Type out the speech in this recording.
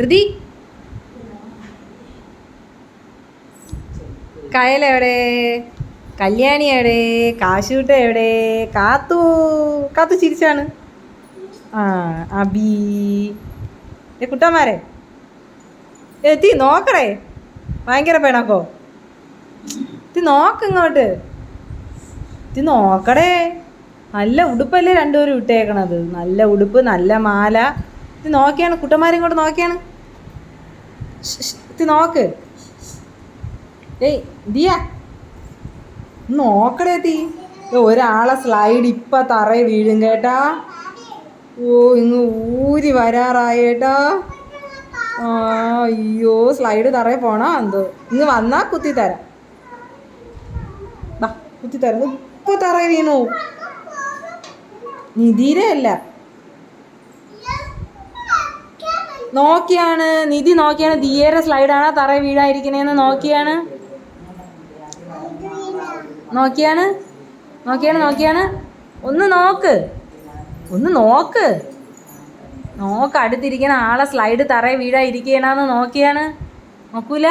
ഋതി. കയലെവിടെ കല്യാണി എവിടെ? കാശൂട്ട എവിടെ? കാത്തു. കാത്തു ചിരിച്ചാണ്. ആ അബി ഏ കുട്ടന്മാരെ. എത്തി നോക്കടേ. ഭയങ്കര പേണക്കോ ഇത് നോക്ക് ഇങ്ങോട്ട്. ഇത് നോക്കടേ. നല്ല ഉടുപ്പല്ലേ രണ്ടുപേരും ഇട്ടേക്കണത്? നല്ല ഉടുപ്പ് നല്ല മാല. ഇത് നോക്കിയാണ് കുട്ടന്മാരെ ഇങ്ങോട്ട് നോക്കിയാണ്. ഇത് നോക്ക്. ഏയ് ദിയ നോക്കടേ തീ. ഒരാളെ സ്ലൈഡ് ഇപ്പ തറയിൽ വീഴും കേട്ടാ. ഓ ഇങ്ങ് ഊരി വരാറായേട്ടാ അയ്യോ സ്ലൈഡ് തറയിൽ പോണോ എന്തോ. ഇങ്ങ് വന്നാ കുത്തി തരാം. കുത്തി തരാം. ഇപ്പൊ തറയിൽ വീണു. നിധിയുടെ നോക്കിയാണ് നിധി നോക്കിയാണ് ദിയേറെ സ്ലൈഡാണ് തറ വീഴായിരിക്കണേന്ന് നോക്കിയാണ്. നോക്കിയാണ് നോക്കിയാണ് നോക്കിയാണ്. ഒന്ന് നോക്ക് ഒന്ന് നോക്ക്. നോക്ക് അടുത്തിരിക്കണ ആളെ സ്ലൈഡ് തറയിൽ വീഴാതിരിക്കണന്ന് നോക്കിയാണ്. നോക്കൂല?